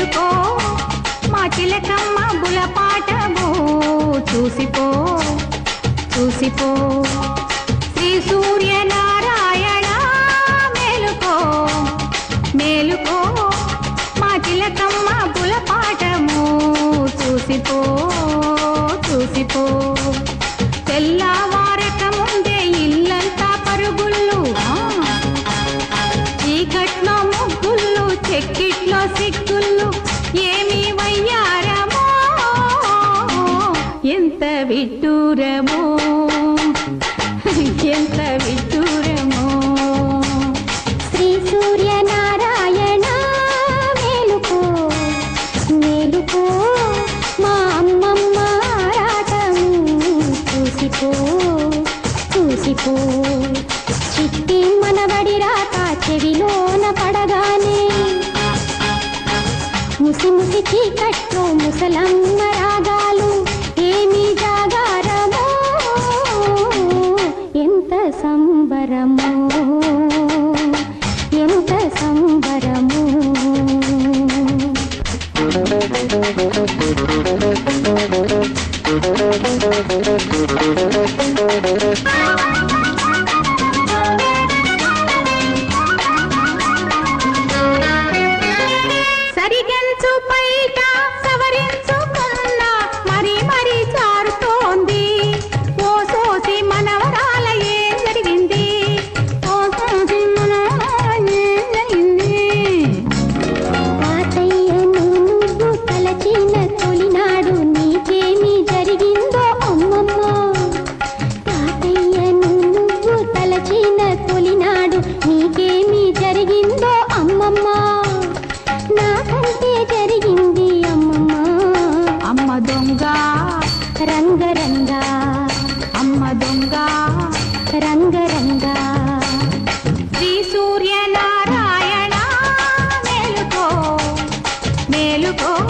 మేలుకో మా చిలకమ్మ బులపాటవో చూసిపో చూసిపో. శ్రీ సూర్యనారాయణ మేలుకో మేలుకో మా చిలకమ్మ బులపాటము చూసిపో. విడ్డూరమో. ఎంత విడ్డూరమో. శ్రీ సూర్యనారాయణ మేలుకో మేలుకో మా అమ్మమ్మ ఆరాటం చూసిపో చూసిపో. చిట్టి మనబడి రాక చెవిలోన పడగానే ముసి ముసి చీకట్లో ముసలమ్మ you go.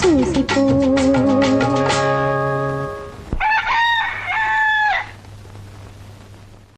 చూసిపో.